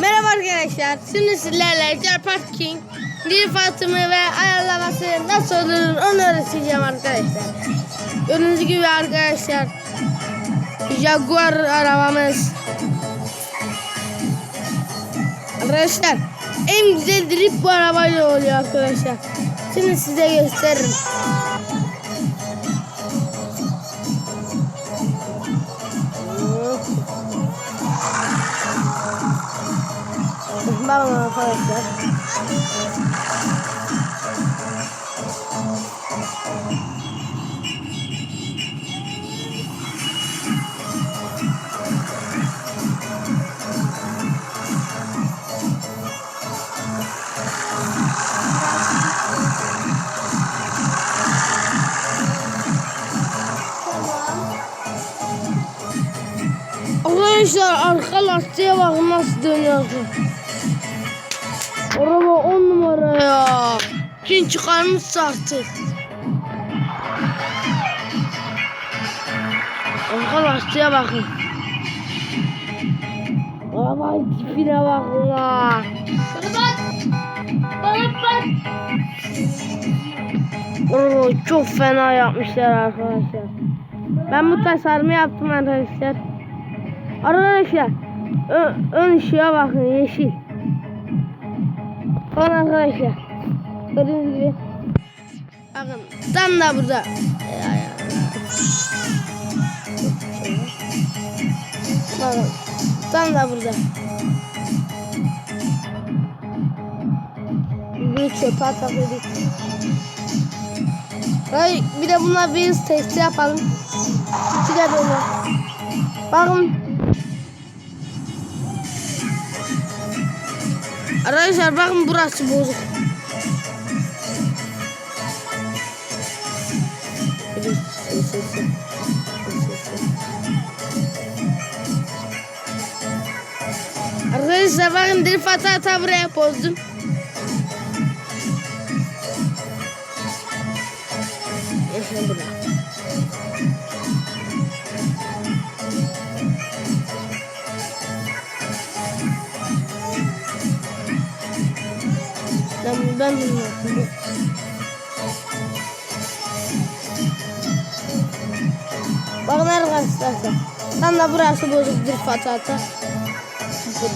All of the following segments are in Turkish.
Merhaba arkadaşlar. Şimdi sizlerle Car Parking, dil fatımı ve ayarlaması nasıl olur onu öğreteceğim arkadaşlar. Gördüğünüz gibi arkadaşlar Jaguar arabamız. Arkadaşlar en güzel drift bu arabayla oluyor arkadaşlar. Şimdi size gösteririm. Bakın arkadaşlar. Arkadaşlar arka lastiğe dönüyor. Araba on numara ya. Kim çıkarmışsa artık. Arka lastiğe bakın. Araba tipine bakın la. Oo, çok fena yapmışlar arkadaşlar. Ben bu tasarımı yaptım arkadaşlar. Arkadaşlar ön, ön ışığa bakın yeşil. Bakın arkadaşlar. Gördüğünüz gibi. Bakın tam da burada. Bakın tam da burada. Bir çöpe atabilirik. Hayır, bir de bunlar bir hız testi yapalım. Çıkar onu. Bakın. Arkadaşlar bakın burası bozuk. Arkadaşlar bakın drift ata ata buraya bozdum. Elhamdülillah. Ben, ben yaptım. Bakın arkadaşlar. Tam da burası bozuk bir patata. Size.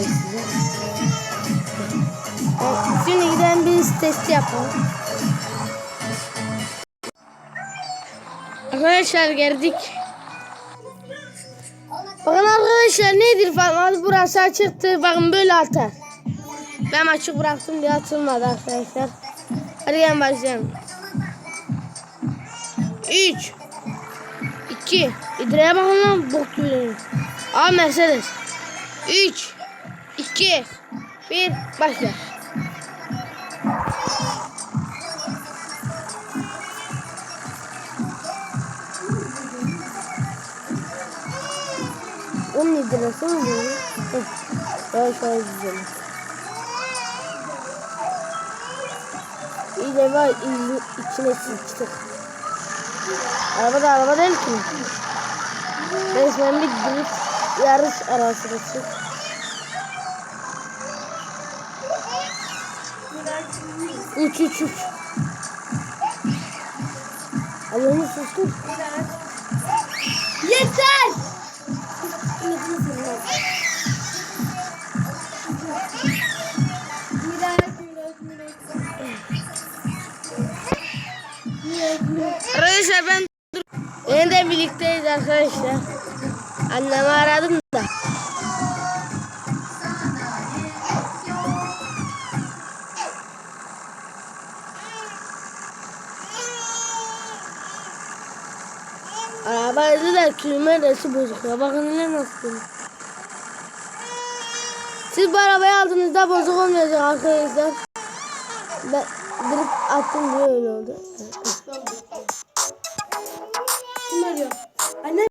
Evet, Şimdi gidelim bir testi yapalım. Arkadaşlar geldik. Bakın arkadaşlar nedir falan burası açıktı. Bakın böyle atar. Ben açık bıraktım diye atılmadı arkadaşlar. Hadi gelin başlayalım. 3 2 İdre'ye bakın lan bok gibi. Aa Mercedes. 3 2 1 başla. Mı böyle? Heh. Yavaş yavaş güzelim. İyi de var iyi- içine sıçtık. Araba da araba değil ki. Resmen bir drift yarış arası. Üç üç üç. Allah'ını sustur. Yeter! Arkadaşlar ben yeniden birlikteyiz arkadaşlar. Annemi aradım da. Araba dediler kilometresi bozuk ya. Bakın ne nasıl. Siz bu arabayı aldığınızda bozuk olmayacak arkadaşlar. Ben drift attım diye öyle oldu. Kim arıyor? Anne